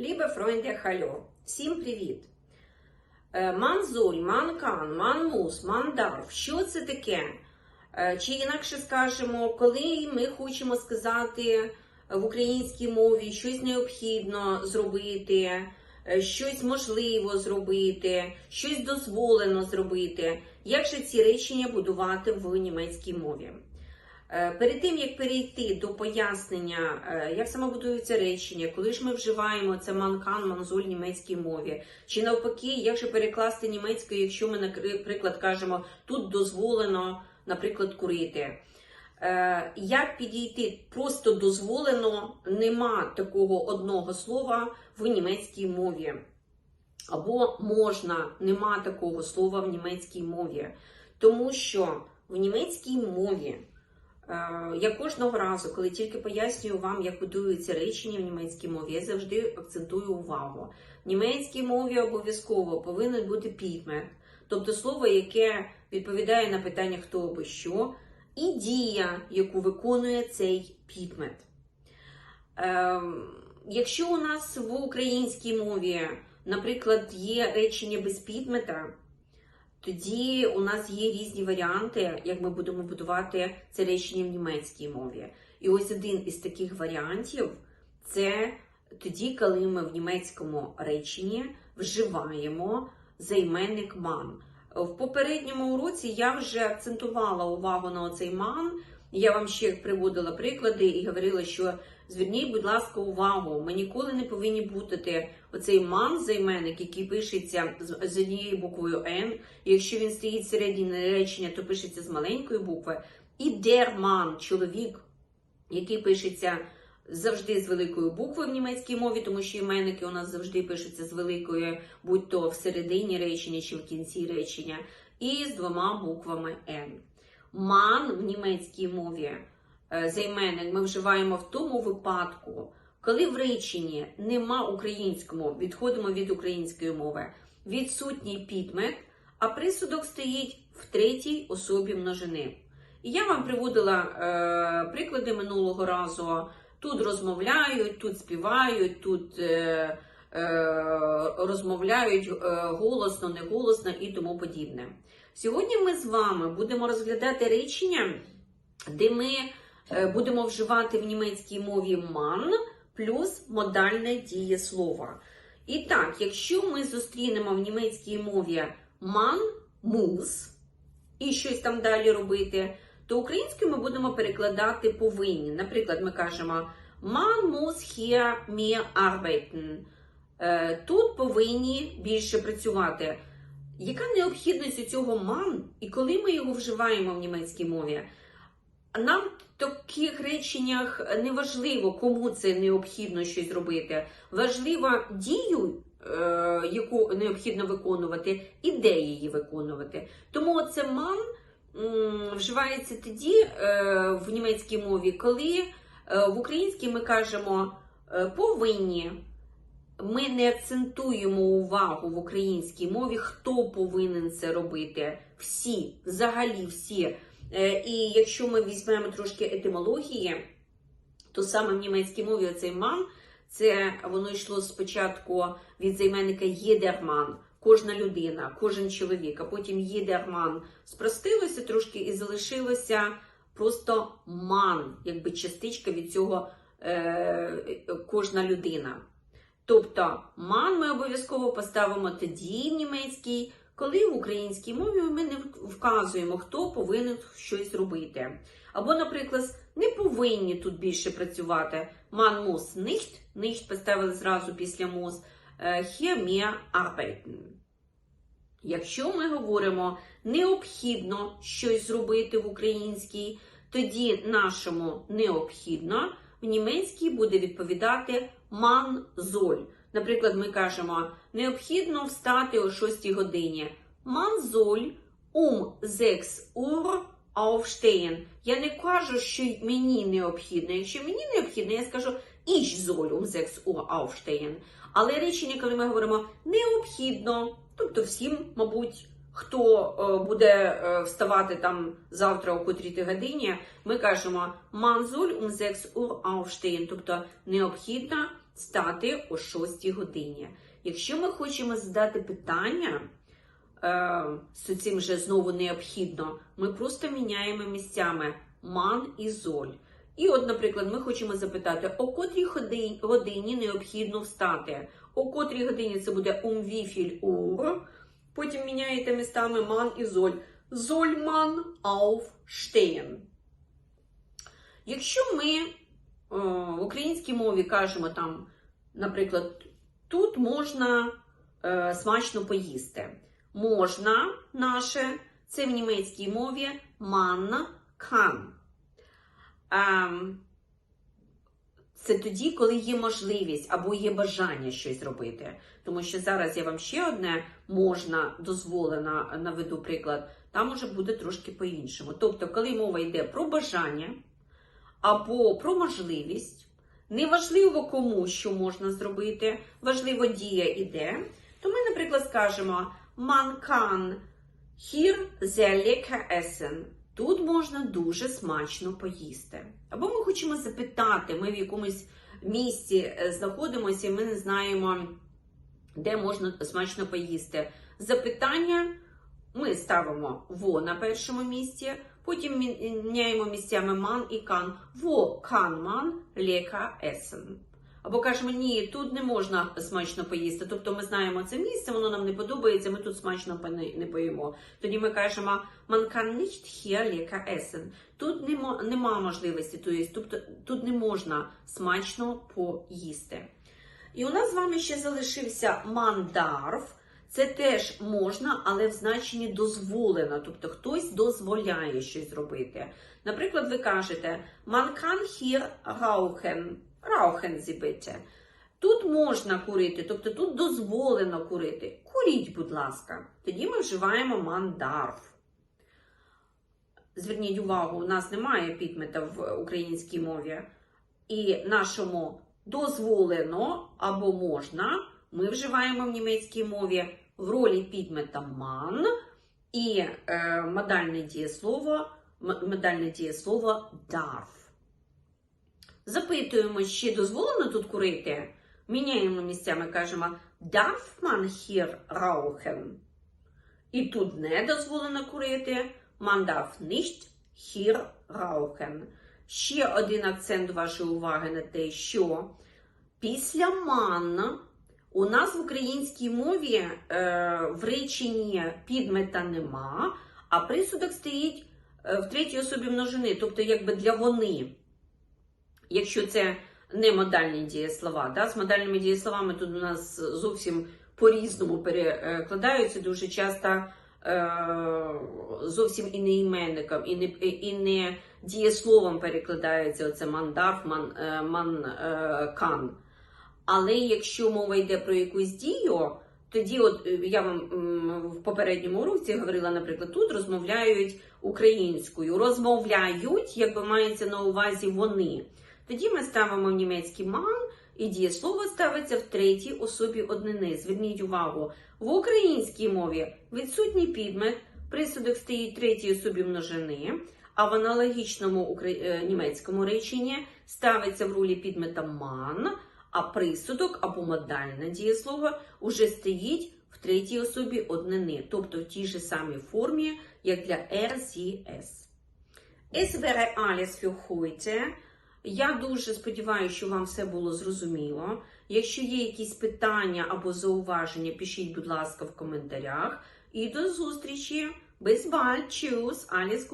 Liebe Freunde, hallo! Всім привіт! Е, Манзоль, манкан, манмус, мандарф. Що це таке? Е, Чи інакше скажемо, коли ми хочемо сказати в українській мові щось необхідно зробити, е, щось можливо зробити, щось дозволено зробити. Як же ці речення будувати в німецькій мові? Е, Перед тим як перейти до пояснення, е, як саме будуються речення, коли ж ми вживаємо це манкан, манзуль німецькій мові, чи навпаки, як же перекласти німецькою, якщо ми, наприклад, кажемо тут дозволено, наприклад, курити. Е, Як підійти просто дозволено, нема такого одного слова в німецькій мові. Або можна, нема такого слова в німецькій мові. Тому що в німецькій мові Я кожного разу, коли тільки пояснюю вам, як будуються речення в німецькій мові, я завжди акцентую увагу. В німецькій мові обов'язково повинен бути підмет, тобто слово, яке відповідає на питання хто або що, і дія, яку виконує цей підмет. Ем, Якщо у нас в українській мові, наприклад, є речення без підмета, тоді у нас є різні варіанти, як ми будемо будувати це речення в німецькій мові. І ось один із таких варіантів це тоді, коли ми в німецькому реченні вживаємо займенник ман. В попередньому уроці я вже акцентувала увагу на оцей ман. Я вам ще приводила приклади і говорила, що зверніть, будь ласка, увагу, ми ніколи не повинні бутати оцей ман займенник, який пишеться з однією буквою Н. Якщо він стоїть середині речення, то пишеться з маленької букви. І дерман, чоловік, який пишеться завжди з великою буквою в німецькій мові, тому що іменники у нас завжди пишуться з великою, будь то в середині речення чи в кінці речення, і з двома буквами Н. Ман в німецькій мові займенник ми вживаємо в тому випадку, коли в реченні нема українському, відходимо від української мови, відсутній підмет, а присудок стоїть в третій особі множини. І я вам приводила е, приклади минулого разу. Тут розмовляють, тут співають, тут е, е, розмовляють е, голосно, неголосно і тому подібне. Сьогодні ми з вами будемо розглядати речення, де ми е, будемо вживати в німецькій мові ман плюс модальне дієслово. І так, якщо ми зустрінемо в німецькій мові ман, мус і щось там далі робити, то українською ми будемо перекладати повинні. Наприклад, ми кажемо Man muss hier mehr arbeiten. Е, Тут повинні більше працювати. Яка необхідність у цього ман, і коли ми його вживаємо в німецькій мові? Нам в таких реченнях не важливо, кому це необхідно щось зробити. Важливо дію, е, яку необхідно виконувати, і де її виконувати. Тому це ман вживається тоді е, в німецькій мові, коли е, в українській ми кажемо повинні. Ми не акцентуємо увагу в українській мові, хто повинен це робити. Всі, взагалі всі. Е, І якщо ми візьмемо трошки етимології, то саме в німецькій мові оцей ман, це воно йшло спочатку від займенника єдерман, кожна людина, кожен чоловік, а потім єдерман спростилося трошки і залишилося просто ман, якби частичка від цього е, кожна людина. Тобто ман ми обов'язково поставимо тоді в німецькій, коли в українській мові ми не вказуємо, хто повинен щось робити. Або, наприклад, не повинні тут більше працювати. Man muss nicht, поставили зразу після muss, hier mehr. Якщо ми говоримо необхідно щось зробити в українській, тоді нашому необхідно в німецькій буде відповідати soll. Наприклад, ми кажемо, необхідно встати о 6 годині. Man soll um 6 Uhr aufstehen. Я не кажу, що мені необхідно. Якщо мені необхідно, я скажу ich soll um 6 Uhr aufstehen. Але речення, коли ми говоримо необхідно, тобто всім, мабуть, хто е, буде е, вставати там завтра о котрій годині, ми кажемо man soll um 6 Uhr aufstehen, тобто необхідно стати о 6 годині. Якщо ми хочемо задати питання, з цим вже знову необхідно, ми просто міняємо місцями ман і золь. І от, наприклад, ми хочемо запитати, о котрій годині, необхідно встати. О котрій годині це буде viel Uhr. Потім міняєте містами ман і золь. Man aufstehen? Якщо ми е, в українській мові кажемо там, наприклад, тут можна е, смачно поїсти. Можна наше, це в німецькій мові man kann. Ем, це тоді, коли є можливість або є бажання щось зробити. Тому що зараз я вам ще одне можна дозволена наведу приклад, там уже буде трошки по-іншому. Тобто, коли мова йде про бажання або про можливість, неважливо кому що можна зробити, важливо дія іде, то ми, наприклад, скажемо Man kann hier sehr lecker essen. Тут можна дуже смачно поїсти. Або ми хочемо запитати, ми в якомусь місці е, знаходимося, і ми не знаємо, де можна смачно поїсти. Запитання ми ставимо во на першому місці, потім міняємо місцями ман і кан. Во kann man lecker essen. Або кажемо, ні, тут не можна смачно поїсти. Тобто ми знаємо це місце, воно нам не подобається, ми тут смачно не- поїмо. Тоді ми кажемо, man kann nicht hier lecker essen. Тут нема, можливості, тобто тут не можна смачно поїсти. І у нас з вами ще залишився darf. Це теж можна, але в значенні дозволено, тобто хтось дозволяє щось зробити. Наприклад, ви кажете, man kann hier rauchen. Sie bitte. Тут можна курити, тобто тут дозволено курити. Куріть, будь ласка. Тоді ми вживаємо darf. Зверніть увагу, у нас немає підмета в українській мові. І нашому дозволено або можна ми вживаємо в німецькій мові в ролі підмета man і е, модальне дієслово, модальне дієслово darf. Запитуємо, чи дозволено тут курити. Міняємо місцями, кажемо darf man hier rauchen? І тут не дозволено курити. Man darf nicht hier rauchen. Ще один акцент вашої уваги на те, що після man у нас в українській мові е, в реченні підмета нема, а присудок стоїть е, в третій особі множини, тобто якби для вони. Якщо це не модальні дієслова, да? з модальними дієсловами тут у нас зовсім по-різному перекладаються дуже часто е, зовсім і не іменником, і не, і не дієсловом перекладається оце мандарф, ман, е, ман, е. Але якщо мова йде про якусь дію, тоді, от я вам в попередньому уроці говорила, наприклад, тут розмовляють українською. Розмовляють, якби мається на увазі вони. Тоді ми ставимо в німецький ман, і дієслово ставиться в третій особі однини. Зверніть увагу, в українській мові відсутній підмет, присудок стоїть третій особі множини, а в аналогічному е, німецькому реченні ставиться в ролі підмета ман, а присудок або модальне дієслово уже стоїть в третій особі однини, тобто в тій же самій формі, як для es. Es wäre alles für heute. Я дуже сподіваюся, що вам все було зрозуміло. Якщо є якісь питання або зауваження, пишіть, будь ласка, в коментарях. І до зустрічі! Bis bald! Tschüss! Alles!